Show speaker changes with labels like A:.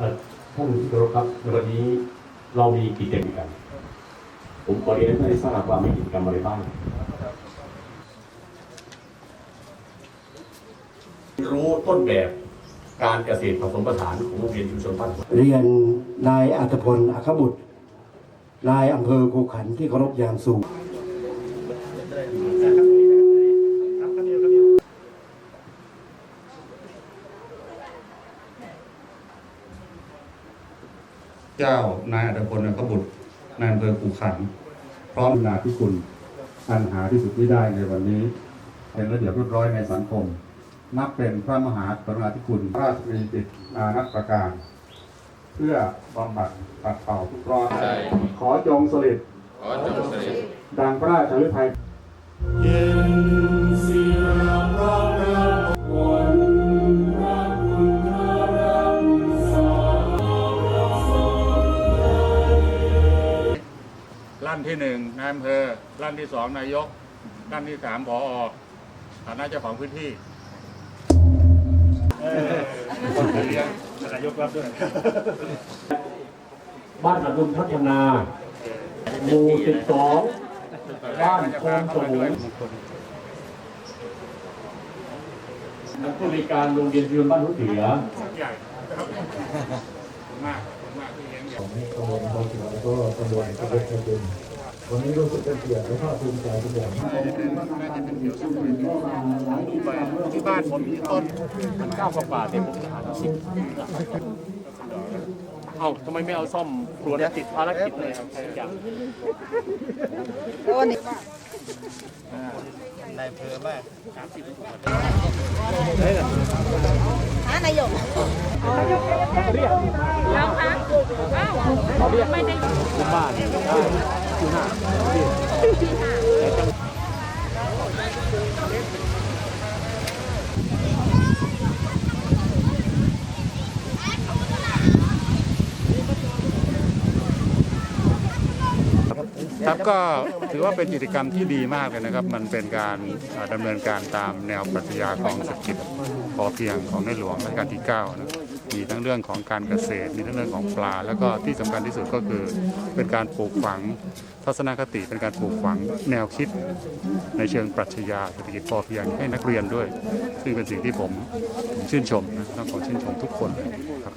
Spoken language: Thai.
A: ท่านที่เคารพครับในวันนี้เรามีกิจกรรมกัน ผมขอเรียนให้ท่านได้ทราบว่ามีกิจกรรมอะไรบ้างรู้ต้นแบบการเกษตรผสมผสานของโรงเรียนชุมชนบ้าน
B: เรียนนายอัตพลอัคบุตรนายอำเภอคูขันที่เคารพอย่างสูง
C: เจ้านายอัตพลอัครบุตรนายอำเภอขู่ขัน พร้อมนาที่คุณอันหาที่สุดไม่ได้ในวันนี้ เป็นระเบียบเรียบร้อยในสังคม นับเป็นพระมหากรุณาธิคุณพระราชกรณียกิจนานับประการ เพื่อบำบัดปัดเป่าทุกข์ร้อนขอจงสลิดดังพระราชฤทัย
D: ลั่นที่หนึ่งนายอำเภอลั่นที่สองนายกลั่นที่สามผอฐานะเจ้าของพื้นที่
A: บ้านอดุลพัฒนาหมู่สิบสองบ้านโคงสูงนักบริการโรงเรียนชุมชนบ้านหัวเสือ
D: ใหญ่ครับขอ มากขอบคุณมากที่เลี้ยงใหญ่
E: ตำบลบางเสือแล้วก็ตำบลกระเด็กกระเด็นวันนี้รู้สึกเป็นเกียรติและภาคภูมิใจเป็นอย่างมาก
D: ที่บ้านผมมีต้นมันเก้ากว่าบาทเนี่ยผมหาสิบเอ้าทำไมไม่เอาซ่อมครัวติดภารกิจเลยครับใช้อย่าง
F: ฮะนายก เราคะอ้าวไม่ได้
D: ครับก็ถือว่าเป็นกิจกรรมที่ดีมากเลยนะครับ มันเป็นการเอ่อดำเนินการตามแนวปรัชญาของเศรษฐกิจพอเพียงของในหลวงรัชกาลที่ 9 นะ มีทั้งเรื่องของการเกษตร มีทั้งเรื่องของปลา แล้วก็ที่สำคัญที่สุดก็คือเป็นการปลูกฝังทัศนคติเป็นการปลูกฝังแนวคิด ในเชิงปรัชญาเศรษฐกิจพอเพียงให้นักเรียนด้วย ซึ่งเป็นสิ่งที่ผมผมชื่นชมนะต้องขอชื่นชมทุกคนเลยครับ